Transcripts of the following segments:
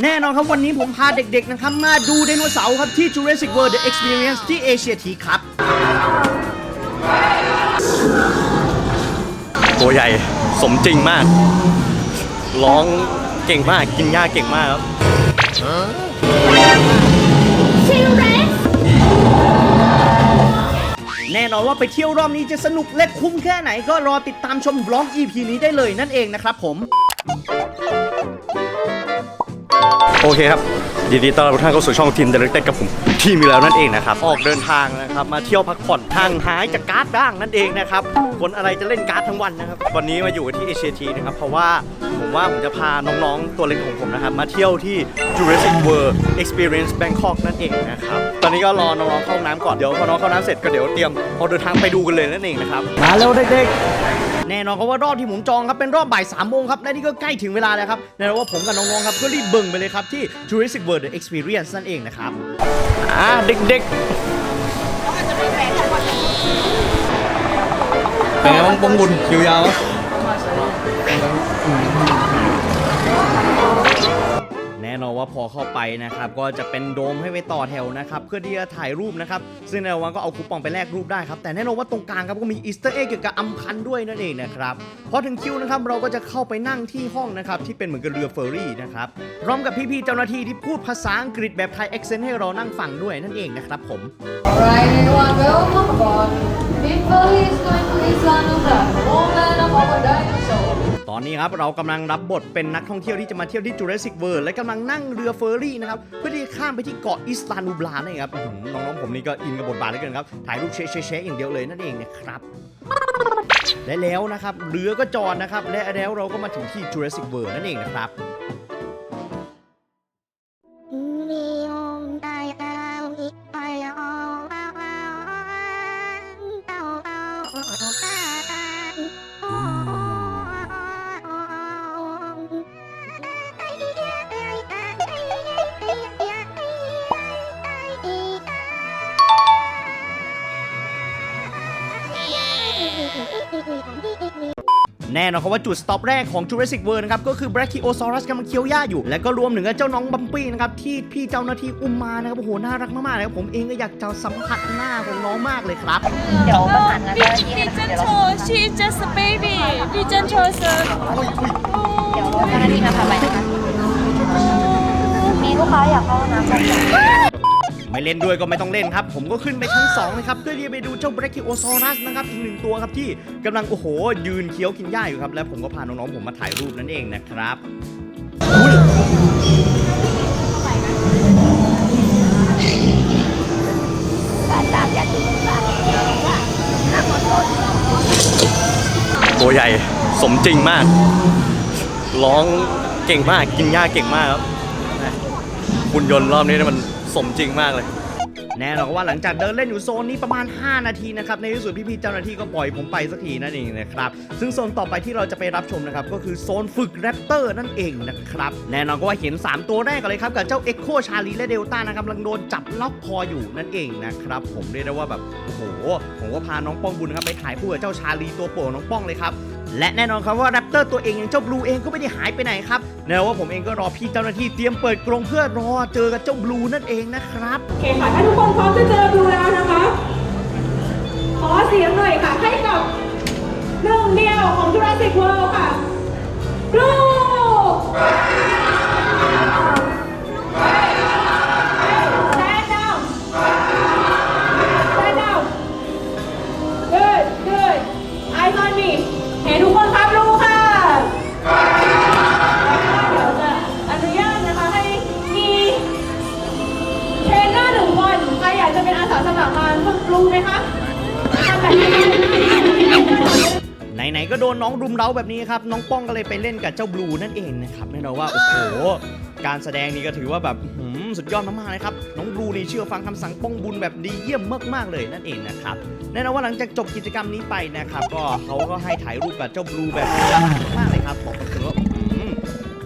แน่นอนครับวันนี้ผมพาเด็กๆนะครับมาดูไดโนเสาร์ครับที่ Jurassic World The Experience ที่เอเชียทีครับ ตัวใหญ่สมจริงมาก ร้องเก่งมากกินหญ้าเก่งมากครับแน่นอนว่าไปเที่ยวรอบนี้จะสนุกและคุ้มแค่ไหนก็รอติดตามชมบล็อก EP นี้ได้เลยนั่นเองนะครับผม โอเคครับยินดีต้อนรับทุกท่านเข้าสู่ช่องทีมเดลิเต็กับผมทีมมีแล้วนั่นเองนะครับออกเดินทางนะครับมาเที่ยวพักผ่อนทางหายจากการ์ดบ้างนั่นเองนะครับคนอะไรจะเล่นการ์ดทั้งวันนะครับวันนี้มาอยู่ที่เอเชียทีนะครับเพราะว่าผมว่าผมจะพาน้องๆตัวเล็กของผมนะครับมาเที่ยวที่ Jurassic World Experience Bangkok นั่นเองนะครับตอนนี้ก็รอน้องๆเข้าห้องน้ำก่อนเดี๋ยวพอน้องเข้าน้ำเสร็จก็เดี๋ยวเตรียมออกเดินทางไปดูกันเลยนั่นเองนะครับมาเร็วเด็กๆ แน่นอนครับว่ารอบที่ผมจองครับเป็นรอบบ่าย3ามโมงครับและนี่ก็ใกล้ถึงเวลาแล้วครับแน่นอนว่าผมกับน้องๆครับก็รีบเบิ่งไปเลยครับที่ Jurassic World The Experience นั่นเองนะครับอ่าเด็กๆเป็นไงบ้างปงบุญคิวยาวแน่นอนว่าพอเข้าไปนะครับก็จะเป็นโดมให้ไปต่อแถวนะครับเพื่อที่จะถ่ายรูปนะครับซึ่งในวันก็เอาคูปองไปแลกรูปได้ครับแต่แน่นอนว่าตรงกลางครับก็มีอีสเตอร์เอ็กเกี่ยวกับอัมพันด้วยนั่นเองนะครับพอถึงคิวนะครับเราก็จะเข้าไปนั่งที่ห้องนะครับที่เป็นเหมือนกับเรือเฟอร์รี่นะครับพร้อมกับพี่ๆเจ้าหน้าที่ที่พูดภาษาอังกฤษแบบไทยเอ็กเซนต์ให้เรานั่งฟังด้วยนั่นเองนะครับผม Alright, everyone, welcome aboard. People is going to Island of the homeland of our dinosaur. อนนี้ครับเรากำลังรับบทเป็นนักท่องเที่ยวที่จะมาเที่ยวที่จูเลสิกเวิร์และกำลังนั่งเรือเฟอร์รี่นะครับเพื่อที่จะข้ามไปที่เกาะอิสตานูบลานั่นเองครับน้องๆผมนี่ก็อินกับบทบาทเหลือเกินครับถ่ายรูปเช๊ชะๆอย่างเดียวเลยนั่นเองนะครับและแล้วนะครับเรือก็จอดนะครับและแล้วเราก็มาถึงที่จูเลสิกเวิร์นั่นเองนะครับ แน่นอนครับว่าจุดสต็อปแรกของ Jurassic World นะครับ ก็คือ Brachiosaurus กำลังเคี้ยวหญ้าอยู่ และก็รวมถึงเจ้าน้องบัมปี้นะครับ ที่พี่เจ้าหน้าที่อุ้มมานะครับ โอ้โห น่ารักมากๆเลยครับผมเองก็อยากจะสัมผัสหน้าของน้องมากเลยครับ เดี๋ยวประสานงาน Be, เจ้าหน้าที่ be นะคะเดี๋ยวเรา gentle. She's just a baby. Be gentle, sir. เดี๋ยวเจ้าหน้าที่มาพาไปนะคะ มีลูกค้าอยากเข้าห้องน้ำไหม ไม่เล่นด้วยก็ไม่ต้องเล่นครับ ผมก็ขึ้นไปชั้น2เลยครับเพื่อที่จะไปดูเจ้า Brachiosaurus นะครับอีกหนึ่งตัวครับที่กำลังโอ้โห ยืนเคี้ยวกินหญ้าอยู่ครับ และผมก็พาน้องๆผมมาถ่ายรูปนั่นเองนะครับตัวใหญ่สมจริงมาก ร้องเก่งมากกินหญ้าเก่งมากครับหุ่นยนต์รอบนี้มัน สมจริงมากเลยแน่นอนว่าหลังจากเดินเล่นอยู่โซนนี้ประมาณ 5 นาทีนะครับ ในที่สุดพี่ๆเจ้าหน้าที่ก็ปล่อยผมไปสักทีนั่นเองนะครับ ซึ่งโซนต่อไปที่เราจะไปรับชมนะครับ ก็คือโซนฝึกแรปเตอร์นั่นเองนะครับ แน่นอนก็ว่าเห็น 3 ตัวแรกกันเลยครับ กับเจ้าเอ็กโคชาลีและเดลต้านะครับกำลังโดนจับล็อกคออยู่นั่นเองนะครับ ผมเรียกได้ว่าแบบโอ้โหผมก็พาน้องป้องบุญครับไปถ่ายคู่กับเจ้าชาลีตัวโปรดน้องป้องเลยครับ และแน่นอนครับว่าแรปเตอร์ตัวเองอย่างเจ้าบลูเองก็ไม่ได้หายไปไหนครับแน่ว่าผมเองก็รอพี่เจ้าหน้าที่เตรียมเปิดกรงเพื่อรอเจอกับเจ้าบลูนั่นเองนะครับโอเคค่ะถ้าทุกคนพร้อมจะเจอดูแล้วนะคะ ขอเสียงหน่อยค่ะ ให้กับหนึ่งเดียวของ Jurassic World ค่ะบลู ก็โดนน้องรุมเร้าแบบนี้ครับ น้องป้องก็เลยไปเล่นกับเจ้าบลูนั่นเองนะครับแน่นอนว่าโอ้โหการแสดงนี้ก็ถือว่าแบบสุดยอดมากๆนะครับ น้องบลูนี่เชื่อฟังคำสั่งป้องบุญแบบดีเยี่ยมมากๆเลยนั่นเองนะครับแน่นอนว่าหลังจากจบกิจกรรมนี้ไปนะครับ ก็เขาก็ให้ถ่ายรูปกับเจ้าบลูแบบน่ากมากเลยครับบอกเลยว่า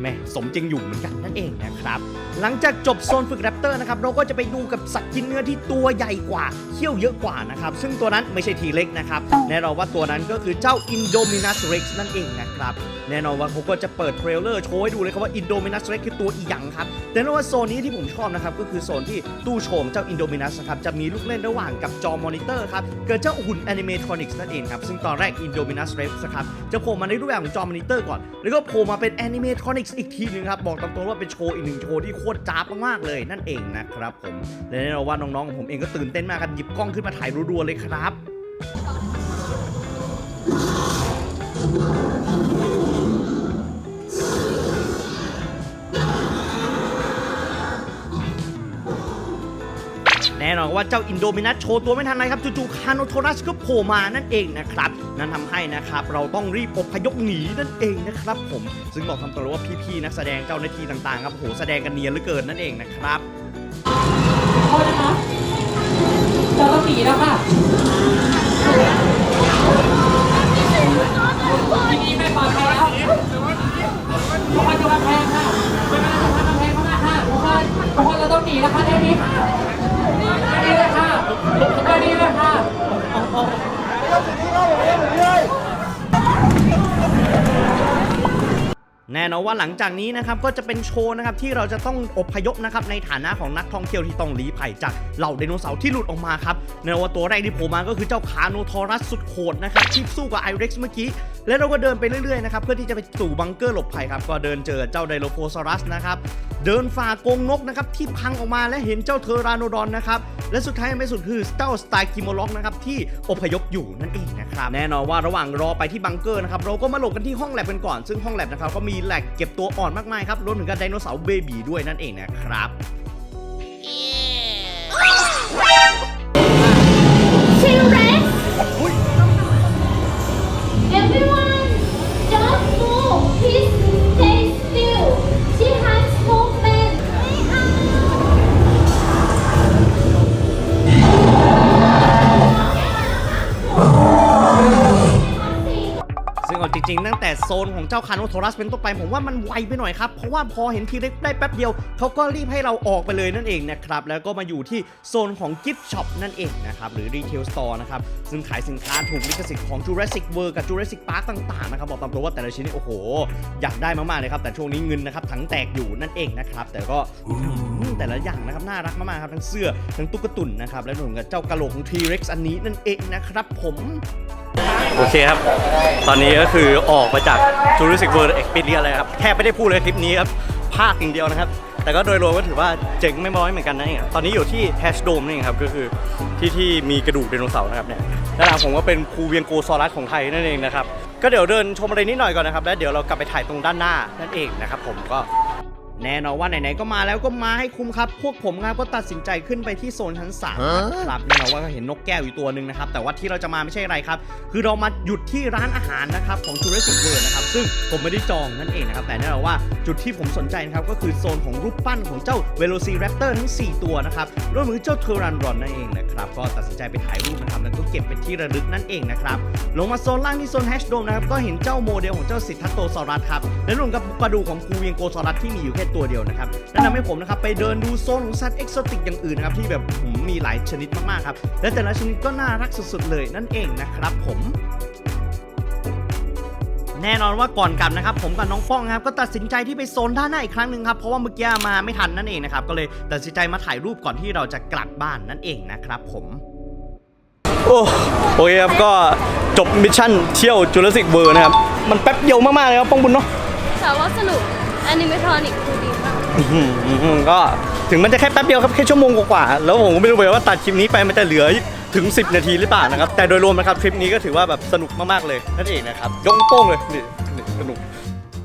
แม่สมจริงอยู่เหมือนกันนั่นเองนะครับ หลังจากจบโซนฝึกแรปเตอร์นะครับเราก็จะไปดูกับสัตว์กินเนื้อที่ตัวใหญ่กว่าเขี้ยวเยอะกว่านะครับซึ่งตัวนั้นไม่ใช่ทีเล็กนะครับแน่นอนว่าตัวนั้นก็คือเจ้า Indominus Rex นั่นเองนะครับแน่นอนว่าเขาก็จะเปิดเทรลเลอร์โชว์ให้ดูเลยครับว่า Indominus Rex คือตัวอีหยังครับแต่แน่นอนว่าโซนนี้ที่ผมชอบนะครับก็คือโซนที่ตู้โชว์ของเจ้า Indominus นะครับจะมีลูกเล่นระหว่างกับจอมอนิเตอร์ครับเกิดเจ้าหุ่น Animatronics นั่นเองครับซึ่งตอนแรก Indominus Rex ครับจะโผล่มาในรูปแบบของจอมอนิเตอร์ก่อน แล้วก็โผล่มาเป็น Animatronics อีกทีหนึงครับบอกตามตรงว่าเป็นโชว์อีกหนึ่งโชว์ที่โคตรจ้าบมากๆเลยนั่นเองนะครับผมและแน่นอนว่าน้องๆของผมเองก็ตื่นเต้นมากครับหยิบกล้องขึ้นมาถ่ายรัวๆเลยครับ น่นอนว่าเจ้าอินโดมินัสโชว์ตัวไม่ทันไรครับจู่ๆคาโนโทรัสก็โผล่มานั่นเองนะครับ นั่นทำให้นะครับเราต้องรีบอพยพหนีนั่นเองนะครับผมซึ่งบอกคำตรงว่าพี่ๆนักแสดงเจ้าหน้าที่ต่างๆครับโหแสดงกันเนียนเหลือเกินนั่นเองนะครับโทษนะคะเราต้องหนีแล้วค่ะนี่ไม่ปลอดภัยแล้วทุกคนดูกำแพงค่ะทุกคนดูกำแพงข้างหน้าค่ะทุกคนทุกคนเราต้องหนีแล้วค่ะได้นี้ นี้เลยค่ะได้นี้เลยค่ะแน่นอนว่าหลังจากนี้นะครับก็จะเป็นโชว์นะครับที่เราจะต้องอพยพนะครับในฐานะของนักท่องเที่ยวที่ต้องลี้ภัยจากเหล่าไดโนเสาร์ที่หลุดออกมาครับแน่นอนว่าตัวแรกที่โผล่มาก็คือเจ้าคาโนทอรัสสุดโหดนะครับที่สู้กับไอเร็กซ์เมื่อกี้ แล้วเราก็เดินไปเรื่อยๆนะครับเพื่อที่จะไปสู่บังเกอร์หลบภัยครับก็เดินเจอเจ้าไดโลโฟซอรัสนะครับ เดินฝ่ากงนกนะครับที่พังออกมาและเห็นเจ้าเทอราโนดอนนะครับและสุดท้ายไม่สุดคือเจ้าสไตล์กิโมล็อกนะครับที่อพยพอยู่นั่นเองนะครับแน่นอนว่าระหว่างรอไปที่บังเกอร์นะครับเราก็มาหลบกันที่ห้องแลบกันก่อน ซึ่งห้องแลบนะครับก็มีแหลกเก็บตัวอ่อนมากมายครับรวมถึงกับไดโนเสาร์เบบีด้วยนั่นเองนะครับ ริงๆ ตั้งแต่โซนของเจ้าคาโนโทรัสเป็นต้นไปผมว่ามันไวไปหน่อยครับ เพราะว่าพอเห็นทีเล็กได้แป๊บเดียว เขาก็รีบให้เราออกไปเลยนั่นเองนะครับ แล้วก็มาอยู่ที่โซนของกิฟต์ช็อปนั่นเองนะครับหรือรีเทลสโตร์นะครับซึ่งขายสินค้าถูกลิขสิทธิ์ของ Jurassic World กับ Jurassic Park ต่างๆนะครับบอกตามตรงว่าแต่ละชิ้นนี่โอ้โห อยากได้มากๆเลยครับแต่ช่วงนี้เงินนะครับถังแตกอยู่นั่นเองนะครับแต่ก็ แต่ละอย่างนะครับน่ารักมากๆครับทั้งเสื้อทั้งตุ๊กตุ่นนะครับและรวมกับเจ้ากะโหลกของ T-Rex อันนี้นั่นเองนะครับผมโอเคครับ ตอนนี้ก็คือออกมาจาก Jurassic World Experience เลยครับ แทบไม่ได้พูดเลยคลิปนี้ครับ ภาคอย่างเดียวนะครับ แต่ก็โดยรวมก็ถือว่าเจ๋งไม่น้อยเหมือนกันนะเนี่ยตอนนี้อยู่ที่ Hash Dome นี่เองครับ ก็คือที่ที่มีกระดูกไดโนเสาร์นะครับเนี่ยด้านหลังผมก็เป็นภูเวียงโกซอรัสของไทยนั่นเองนะครับ ก็เดี๋ยวเดินชมอะไรนิดหน่อยก่อนนะครับ แล้วเดี๋ยวเรากลับไปถ่ายตรงด้านหน้านั่นเองนะครับผมก็ แน่นอนว่าไหนๆก็มาแล้วก็มาให้คุ้มครับ พวกผมครับก็ตัดสินใจขึ้นไปที่โซนชั้น3นะครับแน่นอนว่าเห็นนกแก้วอยู่ตัวหนึ่งนะครับ แต่ว่าที่เราจะมาไม่ใช่อะไรครับ คือเรามาหยุดที่ร้านอาหารนะครับของ Jurassic World นะครับ ซึ่งผมไม่ได้จองนั่นเองนะครับ แต่แน่นอนว่าจุดที่ผมสนใจนะครับก็คือโซนของรูปปั้นของเจ้า Velociraptor ทั้ง 4 ตัวนะครับรวมถึงเจ้า t y r a n n o d o n นั่นเองนะครับ ก็ตัดสินใจไปถ่ายรูปนะครับแล้วก็เก็บเป็นที่ระลึกนั่นเองนะครับ ลงมาโซนล่างที่โซนแฮชโดมนะครับ ก็เห็นเจ้าโมเดลของเจ้าสิทธัตโตซอรัสครับ และรวมกับกระดูกของคูเวียงโกซอรัสที่มีอยู่แค่ตัวเดียวนะครับนั่นทำให้ผมนะครับไปเดินดูโซนของสัตว์เอกโซติกอย่างอื่นนะครับที่แบบหืมมีหลายชนิดมากๆครับและแต่ละชนิดก็น่ารักสุดๆเลยนั่นเองนะครับผมแน่นอนว่าก่อนกลับนะครับผมกับน้องป้องครับก็ตัดสินใจที่ไปโซนด้านหน้าอีกครั้งหนึ่งครับเพราะว่าเมื่อกี้มาไม่ทันนั่นเองนะครับก็เลยตัดสินใจมาถ่ายรูปก่อนที่เราจะกลับบ้านนั่นเองนะครับผมโอ้โอเคครับก็จบมิชชั่นเที่ยว Jurassic World นะครับมันแป๊บเดียวมากๆเลยครับป้องบุญเนาะแต่ว่าสนุก อนิเมทรอนิกคือดีมากอื้อหือก็ถึงมันจะแค่แป๊บเดียวครับแค่ชั่วโมงกว่าๆแล้วผมก็ไม่รู้เลยว่าตัดคลิปนี้ไปมันจะเหลือถึง 10 นาทีหรือเปล่านะครับแต่โดยรวมนะครับคลิปนี้ก็ถือว่าแบบสนุกมากๆเลยนั่นเองนะครับยงโป้งเลยนี่นี่สนุก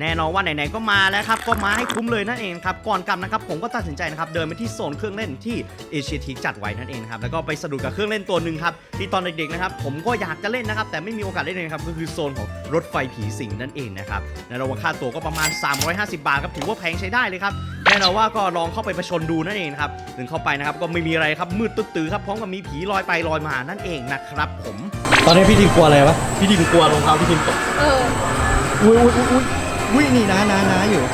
แน่นอนว่าไหนๆก็มาแล้วครับก็มาให้คุ้มเลยนั่นเองครับก่อนกลับนะครับผมก็ตัดสินใจนะครับเดินไปที่โซนเครื่องเล่นที่เอเชียทีจัดไว้นั่นเองนะครับแล้วก็ไปสะดุดกับเครื่องเล่นตัวหนึ่งครับที่ตอนเด็กๆนะครับผมก็อยากจะเล่นนะครับแต่ไม่มีโอกาสเล่นเลยครับก็คือโซนของรถไฟผีสิงนั่นเองนะครับในระหว่างค่าตัวก็ประมาณ 350 บาทครับถือว่าแพงใช้ได้เลยครับแน่นอนว่าก็ลองเข้าไปประชนดูนั่นเองครับถึงเข้าไปนะครับก็ไม่มีอะไรครับมืดตื้อๆครับพร้อมกับมีผีลอยไปลอยมานั่นเองนะครับผม ตอนนี้พี่ดิมกลัวอะไรปะพี่ดิมกลัวรองเท้าพี่ดิมตกเอออุ้ยอุ้ยอุ้ย อุ้ยนี่นะนะนะอยู่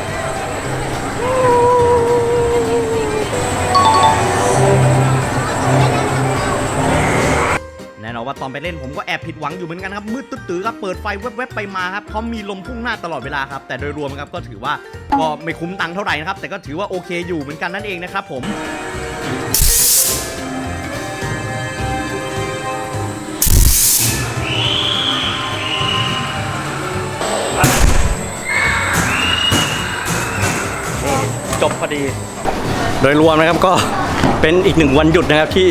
แน่นอนว่าตอนไปเล่นผมก็แอบผิดหวังอยู่เหมือนกันครับ มืดตื้อครับเปิดไฟแวบๆไปมาครับเพราะมีลมพุ่งหน้าตลอดเวลาครับ แต่โดยรวมครับก็ถือว่าก็ไม่คุ้มตังค์เท่าไหร่นะครับ แต่ก็ถือว่าโอเคอยู่เหมือนกันนั่นเองนะครับผม ดี โดยรวมนะครับก็เป็นอีกหนึ่งวันหยุดนะครับที่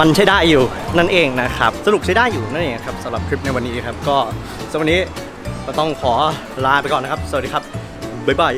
มันใช้ได้อยู่นั่นเองนะครับ สรุปใช้ได้อยู่นั่นเองครับสำหรับคลิปในวันนี้ครับก็สำหรับวันนี้ก็ต้องขอลาไปก่อนนะครับ สวัสดีครับบ๊ายบาย